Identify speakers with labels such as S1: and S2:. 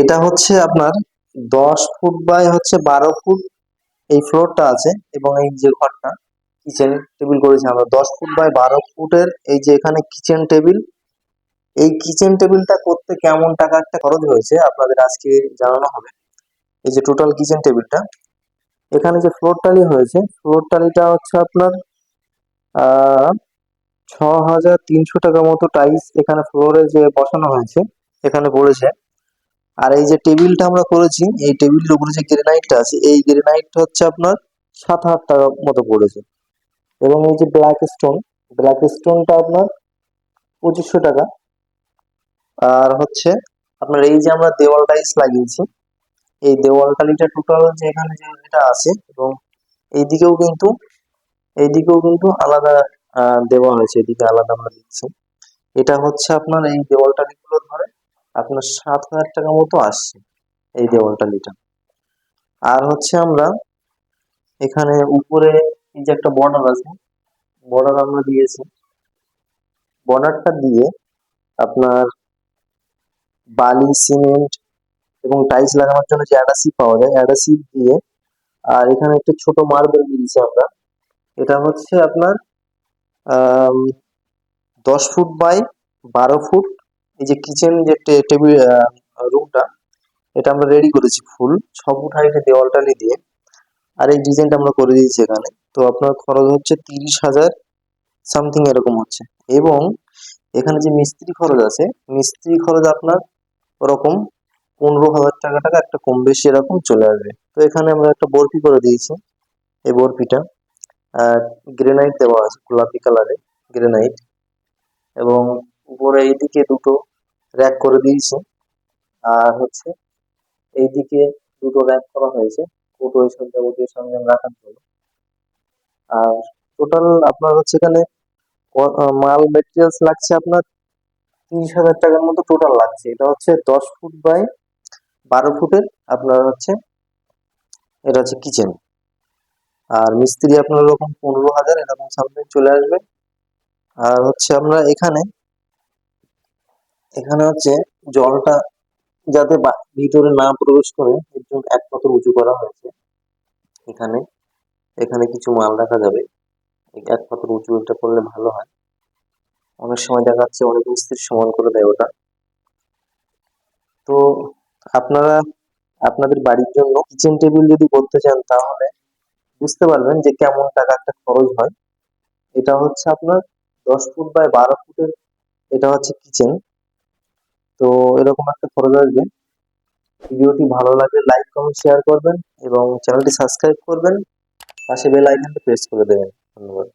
S1: এটা হচ্ছে আপনার দশ ফুট বাই হচ্ছে বারো ফুট এই ফ্লোরটা আছে এবং এই যে ঘরটা কিচেন টেবিল করেছি আমরা। দশ ফুট বাই বারো ফুটের এই যে এখানে কিচেন টেবিল এই কিচেন টেবিলটা করতে কেমন টাকা একটা খরচ হয়েছে আপনাদের আজকে জানানো হবে। এই যে টোটাল কিচেন টেবিলটা এখানে যে ফ্লোর টালি হয়েছে ফ্লোর টালিটা হচ্ছে আপনার ছ হাজার তিনশো টাকা মতো টাইলস এখানে ফ্লোরে যে বসানো হয়েছে, এখানে পড়েছে। আর এই যে টেবিলটা আমরা করেছি, এই টেবিলটার উপরে যে গ্রেনাইটটা আছে, এই গ্রেনাইটটা হচ্ছে আপনার সাত হাজার টাকার মতো পড়েছে। এবং এই যে ব্ল্যাক স্টোন, ব্ল্যাক স্টোনটা আপনার পঁচিশশো টাকা। আর হচ্ছে আপনার এই যে আমরা দেওয়াল টাইলস লাগিয়েছি, এই দেওয়াল টালিটা টোটাল যে এখানে যে এটা আছে, এবং এইদিকেও কিন্তু এইদিকেও কিন্তু আলাদা দেওয়া হয়েছে, এদিকে আলাদা আমরা দিচ্ছি এটা হচ্ছে আপনার এই দেওয়াল টালিগুলো ধরে আপনার সাত হাজার টাকা মতো আসছে এই দেওয়ালটা লিটার। আর হচ্ছে আমরা এখানে উপরে যে একটা বর্ডার আছে বর্ডার আমরা দিয়েছি। বর্ডারটা দিয়ে আপনার বালি সিমেন্ট এবং টাইলস লাগানোর জন্য যে অ্যাডাসিভ পাওয়া যায় অ্যাডাসিভ দিয়ে আর এখানে একটা ছোট মার্বেল দিয়েছি আমরা। এটা হচ্ছে আপনার দশ ফুট বাই বারো ফুট এই যে কিচেন যে টেবিল রুমটা এটা আমরা রেডি করেছি ফুল ছ ফুট হাইটে দিয়ে। আর এই ডিজাইনটা আমরা করে দিয়েছি এখানে। তো আপনার খরচ হচ্ছে তিরিশ হাজার সামথিং এরকম হচ্ছে। এবং এখানে যে মিস্ত্রি খরচ আছে, মিস্ত্রি খরচ আপনার ওরকম পনেরো হাজার টাকা টাকা, একটা কম বেশি এরকম চলে আসবে। তো এখানে আমরা একটা বরফি করে দিয়েছি, এই বরফিটা। গ্রেনাইট দেওয়া আছে, গোলাপি কালারে গ্রেনাইট এবং উপরে এইদিকে দুটো র্যাক করে দিয়েছি। আর হচ্ছে এইদিকে দুটো র্যাক করা হয়েছে। কোটো এসব যাবতীয় সরঞ্জাম রাখার জন্য। আর টোটাল আপনার হচ্ছে এখানে মাল মেটেরিয়ালস লাগছে আপনার তিরিশ হাজার টাকার মতো টোটাল লাগছে। এটা হচ্ছে দশ ফুট বাই বারো ফুটের আপনার হচ্ছে, এটা হচ্ছে কিচেন আর মিস্ত্রি আপনার ওরকম পনেরো হাজার এরকম সামথিং চলে আসবে। আর হচ্ছে আমরা এখানে এখানে হচ্ছে জলটা যাতে ভিতরে না প্রবেশ করে, এর জন্য এক পাথর উঁচু করা হয়েছে। এখানে এখানে কিছু মাল রাখা যাবে। এক পাথর উঁচু এটা করলে ভালো হয়। অনেক সময় দেখা যাচ্ছে অনেক মিস্ত্রি সমান করে দেয় ওটা। তো আপনারা, আপনাদের বাড়ির জন্য কিচেন টেবিল যদি করতে চান, তাহলে বুঝতে পারবেন যে কেমন টাকা একটা খরচ হয়। এটা হচ্ছে আপনার দশ ফুট বাই বারো ফুটের, এটা হচ্ছে কিচেন তো এরকম একটা খরচ আসবে। ভিডিওটি ভালো লাগলে লাইক কমেন্ট শেয়ার করবেন এবং চ্যানেলটি সাবস্ক্রাইব করবেন। পাশে বেল আইকনটা প্রেস করে দেবেন। ধন্যবাদ।